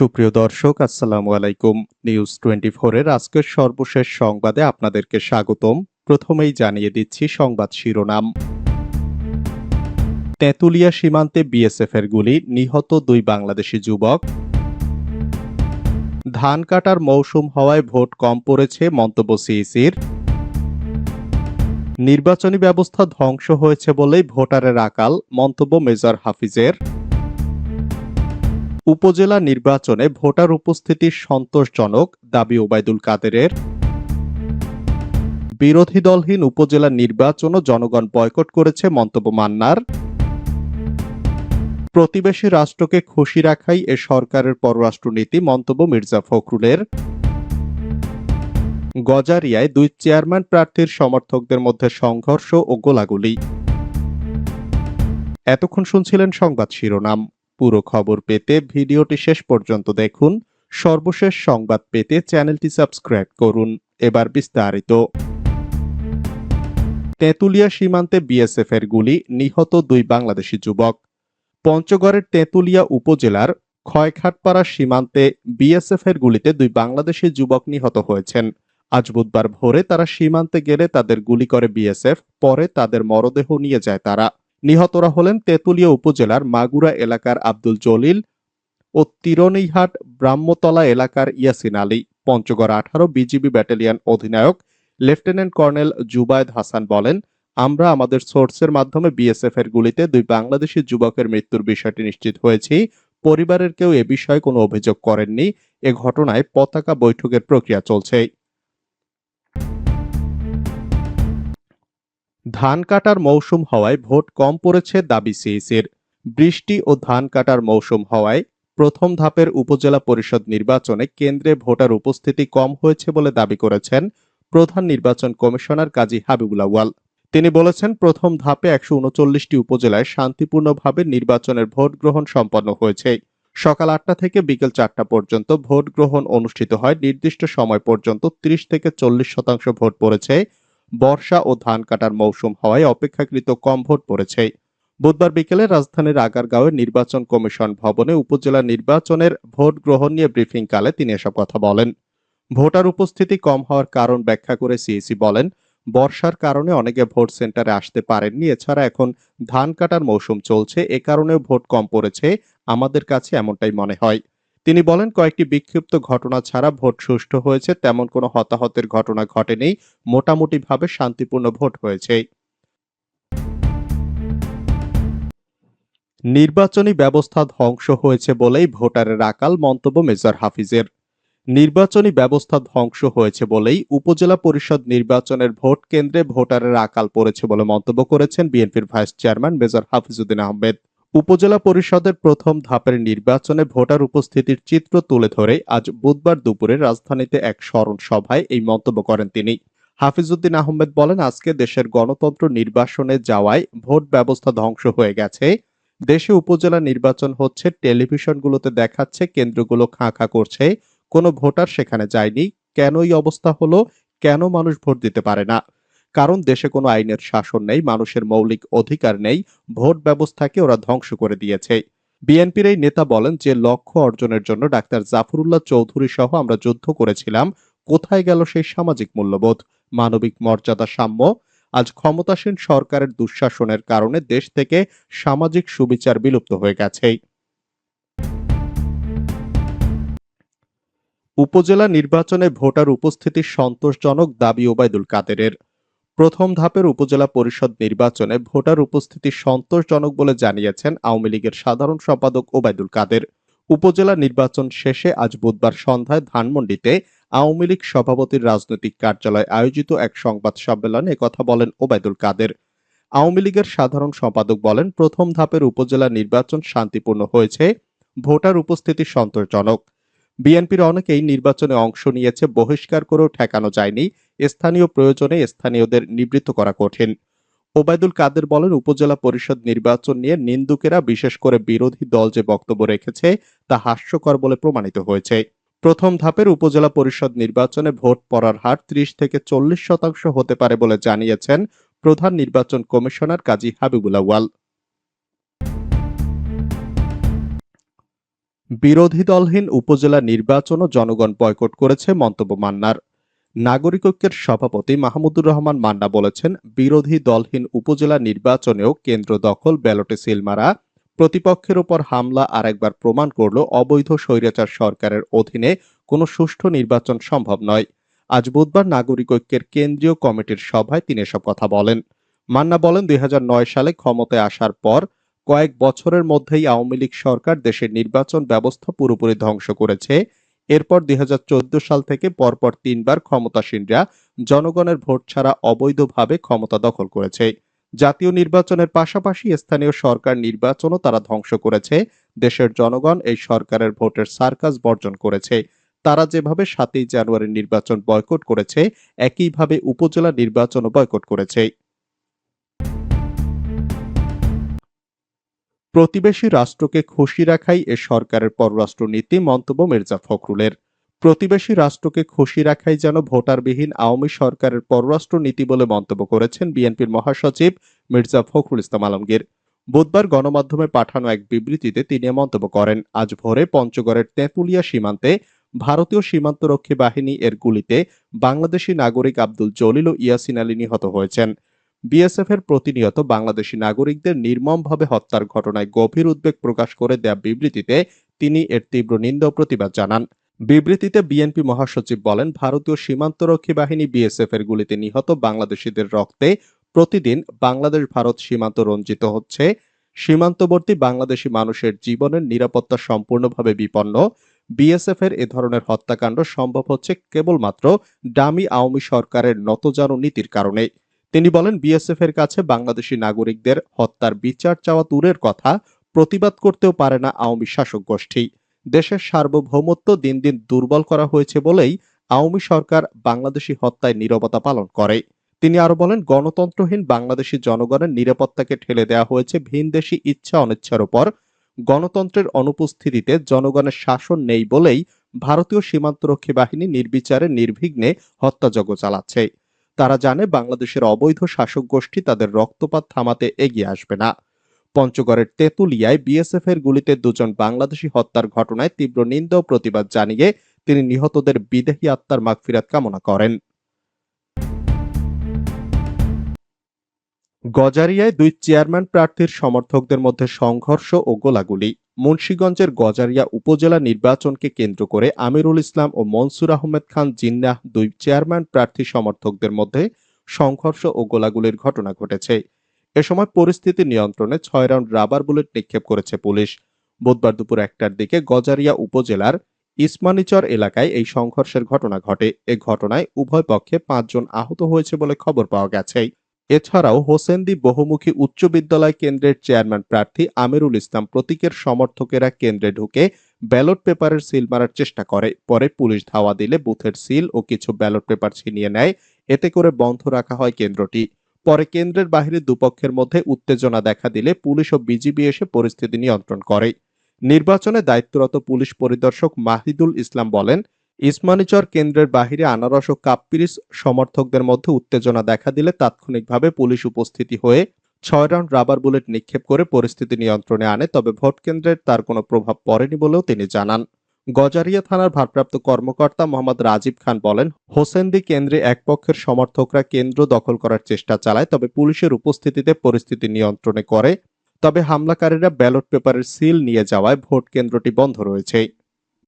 সুপ্রিয় দর্শক, আসসালামু আলাইকুম। নিউজ টোয়েন্টি এর আজকের সর্বশেষ সংবাদে আপনাদেরকে স্বাগতম। প্রথমেই জানিয়ে দিচ্ছি সংবাদ শিরোনাম। তেঁতুলিয়া সীমান্তে বিএসএফ এর গুলি, নিহত দুই বাংলাদেশি যুবক। ধান কাটার মৌসুম হওয়ায় ভোট কম পড়েছে মন্তব্য সিইসির নির্বাচনী ব্যবস্থা ধ্বংস হয়েছে বলেই ভোটারের আকাল, মন্তব্য মেজর হাফিজের। উপজেলা নির্বাচনে ভোটার উপস্থিতি সন্তোষজনক দাবি ওবায়দুল কাদেরের। বিরোধী দলহীন উপজেলা নির্বাচনও জনগণ বয়কট করেছে মন্তব্য মান্নার। প্রতিবেশী রাষ্ট্রকে খুশি রাখাই এ সরকারের পররাষ্ট্রনীতি, মন্তব্য মির্জা ফখরুলের। গজারিয়ায় দুই চেয়ারম্যান প্রার্থীর সমর্থকদের মধ্যে সংঘর্ষ ও গোলাগুলি। এতক্ষণ শুনছিলেন সংবাদ শিরোনাম। পুরো খবর পেতে ভিডিওটি শেষ পর্যন্ত দেখুন। সর্বশেষ সংবাদ পেতে চ্যানেলটি সাবস্ক্রাইব করুন। এবার বিস্তারিত। তেঁতুলিয়া সীমান্তে বিএসএফ এর গুলি, নিহত দুই বাংলাদেশি যুবক। পঞ্চগড়ের তেঁতুলিয়া উপজেলার ক্ষয়খাটপাড়া সীমান্তে বিএসএফ এর গুলিতে দুই বাংলাদেশি যুবক নিহত হয়েছেন। আজ বুধবার ভোরে তারা সীমান্তে গেলে তাদের গুলি করে বিএসএফ, পরে তাদের মরদেহ নিয়ে যায় তারা। নিহতরা হলেন তেঁতুলিয়া উপজেলার মাগুরা এলাকার আব্দুল জলিল ও তিরনিহাট ব্রাহ্মতলা এলাকার ইয়াসিন আলী। পঞ্চগড় আঠারো বিজিবি ব্যাটালিয়ন অধিনায়ক লেফটেন্যান্ট কর্নেল জুবায়েদ হাসান বলেন, আমরা আমাদের সোর্সের মাধ্যমে বিএসএফ এর গুলিতে দুই বাংলাদেশি যুবকের মৃত্যুর বিষয়টি নিশ্চিত হয়েছি। পরিবারের কেউ এ বিষয়ে কোনো অভিযোগ করেননি। এ ঘটনায় পতাকা বৈঠকের প্রক্রিয়া চলছে। ধান কাটার মৌসুম হওয়ায় ভোট কম পড়েছে দাবি সিইসির বৃষ্টি ও ধান কাটার মৌসুম হওয়ায় প্রথম ধাপের উপজেলা পরিষদ নির্বাচনে কেন্দ্রে ভোটার উপস্থিতি কম হয়েছে বলে দাবি করেছেন প্রধান নির্বাচন কমিশনার কাজী হাবিবুল তিনি বলেছেন, প্রথম ধাপে একশো উনচল্লিশটি উপজেলায় শান্তিপূর্ণভাবে নির্বাচনের ভোট গ্রহণ সম্পন্ন হয়েছে। সকাল আটটা থেকে বিকেল চারটা পর্যন্ত ভোট গ্রহণ অনুষ্ঠিত হয়। নির্দিষ্ট সময় পর্যন্ত ত্রিশ থেকে চল্লিশ শতাংশ ভোট পড়েছে। বর্ষা ও ধান কাটার মৌসুম হওয়ায় অপেক্ষাকৃত কম ভোট পড়েছে। বুধবার বিকেলে রাজধানীর আগারগাঁওয়ের নির্বাচন কমিশন ভবনে উপজেলা নির্বাচনের ভোট গ্রহণ নিয়ে ব্রিফিং কালে তিনি এসব কথা বলেন। ভোটার উপস্থিতি কম হওয়ার কারণ ব্যাখ্যা করে সিইসি বলেন, বর্ষার কারণে অনেকে ভোট সেন্টারে আসতে পারেননি, এছাড়া এখন ধান কাটার মৌসুম চলছে, এ কারণেও ভোট কম পড়েছে, আমাদের কাছে এমনটাই মনে হয়। তিনি বলেন, কয়েকটি বিক্ষিপ্ত ঘটনা ছাড়া ভোট সুষ্ঠু হয়েছে, তেমন কোনো হতাহতের ঘটনা ঘটেনি, মোটামুটিভাবে শান্তিপূর্ণ ভোট হয়েছে। নির্বাচনী ব্যবস্থা ধ্বংস হয়েছে বলেই ভোটারের আকাল, মন্তব্য মেজর হাফিজের। নির্বাচনী ব্যবস্থা ধ্বংস হয়েছে বলেই উপজেলা পরিষদ নির্বাচনের ভোট কেন্দ্রে ভোটারের আকাল পড়েছে বলে মন্তব্য করেছেন বিএনপির vice chairman major Hafizuddin Ahmed. উপজেলা পরিষদের প্রথম ধাপের নির্বাচনে ভোটার উপস্থিতির চিত্র তুলে ধরে আজ বুধবার দুপুরে রাজধানীতে এক স্মরণ সভায় এই মন্তব্য করেন তিনি। হাফিজউদ্দিন আহমেদ বলেন, আজকে দেশের গণতন্ত্র নির্বাসনে যাওয়ায় ভোট ব্যবস্থা ধ্বংস হয়ে গেছে। দেশে উপজেলা নির্বাচন হচ্ছে, টেলিভিশনগুলোতে দেখাচ্ছে, কেন্দ্রগুলো খাঁ খাঁ করছে। কোনো ভোটার সেখানে যায়নি। কেন এই অবস্থা হলো? কেন মানুষ ভোট দিতে পারে না? কারণ দেশে কোনো আইনের শাসন নেই, মানুষের মৌলিক অধিকার নেই, ভোট ব্যবস্থাকে ওরা ধ্বংস করে দিয়েছে। বিএনপির এই নেতা বলেন যে, লক্ষ্য অর্জনের জন্য ডাক্তার জাফরুল্লাহ চৌধুরী সহ আমরা যুদ্ধ করেছিলাম, কোথায় গেল সেই সামাজিক মূল্যবোধ? মানবিক মর্যাদা সাম্য? আজ ক্ষমতাসীন সরকারের দুঃশাসনের কারণে দেশ থেকে সামাজিক সুবিচার বিলুপ্ত হয়ে গেছে। উপজেলা নির্বাচনে ভোটার উপস্থিতি সন্তোষজনক, দাবি ওবায়দুল কাদেরের। প্রথম ধাপের উপজেলা পরিষদ নির্বাচনে ভোটার উপস্থিতি সন্তোষজনক বলে জানিয়েছেন আওয়ামী লীগের সাধারণ সম্পাদক ওবায়দুল কাদের। উপজেলা নির্বাচন শেষে আজ বুধবার সন্ধ্যায় ধানমন্ডিতে আওয়ামী লীগ সভাপতির রাজনৈতিক কার্যালয় আয়োজিত এক সংবাদ সম্মেলনে কথা বলেন ওবায়দুল কাদের। আওয়ামী লীগের সাধারণ সম্পাদক বলেন, প্রথম ধাপের উপজেলা নির্বাচন শান্তিপূর্ণ হয়েছে, ভোটার উপস্থিতি সন্তোষজনক। বিএনপির অনেকেই নির্বাচনে অংশ নিয়েছে, বহিষ্কার করেও ঠেকানো যায়নি স্থানীয় প্রয়োজনে স্থানীয়দের নিবৃত্ত করা কঠিন। ওবায়দুল কাদের বলেন, উপজেলা পরিষদ নির্বাচন নিয়ে নিন্দুকেরা বিশেষ করে বিরোধী দল যে বক্তব্য রেখেছে, তা হাস্যকর বলে প্রমাণিত হয়েছে। প্রথম ধাপের উপজেলা পরিষদ নির্বাচনে ভোট পড়ার হার ত্রিশ থেকে চল্লিশ শতাংশ হতে পারে বলে জানিয়েছেন প্রধান নির্বাচন কমিশনার কাজী হাবিবুল আউয়াল। বিরোধী দলহীন উপজেলা নির্বাচনও জনগণ বয়কট করেছে, মন্তব্য মান্নার। নাগরিক ঐক্যের সভাপতি মাহমুদুর রহমান মান্না বলেছেন, বিরোধী দলহীন উপজেলা নির্বাচনেও কেন্দ্র দখল, ব্যালটে সিলমারা প্রতিপক্ষের ওপর হামলা আরেকবার প্রমাণ করল অবৈধ স্বৈরাচার সরকারের অধীনে কোনো সুষ্ঠু নির্বাচন সম্ভব নয়। আজ বুধবার নাগরিক ঐক্যের কেন্দ্রীয় কমিটির সভায় তিনি এসব কথা বলেন। মান্না বলেন, দুই হাজার নয় সালে ক্ষমতায় আসার পর কয়েক বছরের মধ্যেই আওয়ামী লীগ সরকার দেশের নির্বাচন ব্যবস্থা পুরোপুরি ধ্বংস করেছে। এরপর দুই হাজার চৌদ্দ সাল থেকে পরপর তিনবার ক্ষমতাসীনরা জনগণের ভোট ছাড়া অবৈধভাবে ক্ষমতা দখল করেছে। জাতীয় নির্বাচনের পাশাপাশি স্থানীয় সরকার নির্বাচনও তারা ধ্বংস করেছে। দেশের জনগণ এই সরকারের ভোটের সার্কাস বর্জন করেছে। তারা যেভাবে সাতই জানুয়ারির নির্বাচন বয়কট করেছে, একইভাবে উপজেলা নির্বাচনও বয়কট করেছে। প্রতিবেশী রাষ্ট্রকে খুশি রাখাই এ সরকারের পররাষ্ট্রনীতি, মন্তব্য মির্জা ফখরুলের। প্রতিবেশী রাষ্ট্রকে খুশি রাখাই যেন ভোটারবিহীন আওয়ামী সরকারের পররাষ্ট্র নীতি বলে মন্তব্য করেছেন বিএনপির মহাসচিব মির্জা ফখরুল ইসলাম আলমগীর। বুধবার গণমাধ্যমে পাঠানো এক বিবৃতিতে তিনি মন্তব্য করেন, আজ ভোরে পঞ্চগড়ের তেঁতুলিয়া সীমান্তে ভারতীয় সীমান্তরক্ষী বাহিনী এর গুলিতে বাংলাদেশি নাগরিক আব্দুল জলিল ও ইয়াসিন আলী নিহত হয়েছেন। বিএসএফ এর প্রতিনিয়ত বাংলাদেশি নাগরিকদের নির্মমভাবে হত্যার ঘটনায় গভীর উদ্বেগ প্রকাশ করে দেয়া বিবৃতিতে তিনি এর তীব্র নিন্দা প্রতিবাদ জানান। বিবৃতিতে বিএনপি মহাসচিব বলেন, ভারতীয় সীমান্তরক্ষী বাহিনী বিএসএফ এর গুলিতে নিহত বাংলাদেশিদের রক্তে প্রতিদিন বাংলাদেশ ভারত সীমান্ত রঞ্জিত হচ্ছে। সীমান্তবর্তী বাংলাদেশি মানুষের জীবনের নিরাপত্তা সম্পূর্ণভাবে বিপন্ন। বিএসএফ এর এ ধরনের হত্যাকাণ্ড সম্ভব হচ্ছে কেবলমাত্র ডামি আওয়ামী সরকারের নতজানু নীতির কারণে তিনি বলেন বিএসএফ এর কাছে বাংলাদেশি নাগরিকদের হত্যার বিচার চাওয়া দূরের কথা, প্রতিবাদ করতেও পারে না আওয়ামী শাসক গোষ্ঠী। দেশের সার্বভৌমত্ব দিন দিন দুর্বল করা হয়েছে বলেই আওয়ামী সরকার বাংলাদেশি হত্যায় নীরবতা পালন করে। তিনি আরও বলেন, গণতন্ত্রহীন বাংলাদেশি জনগণের নিরাপত্তাকে ঠেলে দেওয়া হয়েছে ভিনদেশি ইচ্ছা অনিচ্ছার উপর। গণতন্ত্রের অনুপস্থিতিতে জনগণের শাসন নেই বলেই ভারতীয় সীমান্তরক্ষী বাহিনী নির্বিচারে নির্বিঘ্নে হত্যাযজ্ঞ চালাচ্ছে। তারা জানে বাংলাদেশের অবৈধ শাসক গোষ্ঠী তাদের রক্তপাত থামাতে এগিয়ে আসবে না। পঞ্চগড়ের তেঁতুলিয়ায় বিএসএফ এর গুলিতে দুজন বাংলাদেশি হত্যার ঘটনায় তীব্র নিন্দা ও প্রতিবাদ জানিয়ে তিনি নিহতদের বিদেহী আত্মার মাগফিরাত কামনা করেন। গজারিয়ায় দুই চেয়ারম্যান প্রার্থীর সমর্থকদের মধ্যে সংঘর্ষ ও গোলাগুলি। মুন্সীগঞ্জের গজারিয়া উপজেলা নির্বাচনকে কেন্দ্র করে আমিরুল ইসলাম ও মনসুর আহমেদ খান জিন্নাহ দুই চেয়ারম্যান প্রার্থী সমর্থকদের মধ্যে সংঘর্ষ ও গোলাগুলির ঘটনা ঘটেছে। এ সময় পরিস্থিতি নিয়ন্ত্রণে ছয় রাউন্ড রাবার বুলেট নিক্ষেপ করেছে পুলিশ। বুধবার দুপুর একটার দিকে গজারিয়া উপজেলার ইসমানিচর এলাকায় এই সংঘর্ষের ঘটনা ঘটে। এ ঘটনায় উভয় পক্ষে পাঁচজন আহত হয়েছে বলে খবর পাওয়া গেছে। এছাড়াও হোসেন্দি বহুমুখী উচ্চ বিদ্যালয় কেন্দ্রের চেয়ারম্যান প্রার্থী আমিরুল ইসলাম প্রতীকের সমর্থকেরা কেন্দ্রে ঢুকে ব্যালট পেপারের সিল মারার চেষ্টা করে। পরে পুলিশ ধাওয়া দিলে বুথের সিল ও কিছু ব্যালট পেপার ছিনিয়ে নেয়। এতে করে বন্ধ রাখা হয় কেন্দ্রটি। পরে কেন্দ্রের বাহিরে দুপক্ষের মধ্যে উত্তেজনা দেখা দিলে পুলিশ ও বিজিবি এসে পরিস্থিতি নিয়ন্ত্রণ করে। নির্বাচনে দায়িত্বরত পুলিশ পরিদর্শক মাহিদুল ইসলাম বলেন ইসমানিচর কেন্দ্রের বাহিরে আনারস ও কাপ্পিরিস সমর্থকদের মধ্যে উত্তেজনা দেখা দিলে তাৎক্ষণিকভাবে পুলিশ উপস্থিতি হয়ে ছয় রাউন্ড রাবার বুলেট নিক্ষেপ করে পরিস্থিতি নিয়ন্ত্রণে আনে, তবে ভোট কেন্দ্রের তার কোনো প্রভাব পড়েনি বলেও তিনি জানান। গজারিয়া থানার ভারপ্রাপ্ত কর্মকর্তা মোহাম্মদ রাজীব খান বলেন, হোসেনদি কেন্দ্রে এক পক্ষের সমর্থকরা কেন্দ্র দখল করার চেষ্টা চালায়, তবে পুলিশের উপস্থিতিতে পরিস্থিতি নিয়ন্ত্রণে করে, তবে হামলাকারীরা ব্যালট পেপারের সিল নিয়ে যাওয়ায় ভোট কেন্দ্রটি বন্ধ রয়েছে।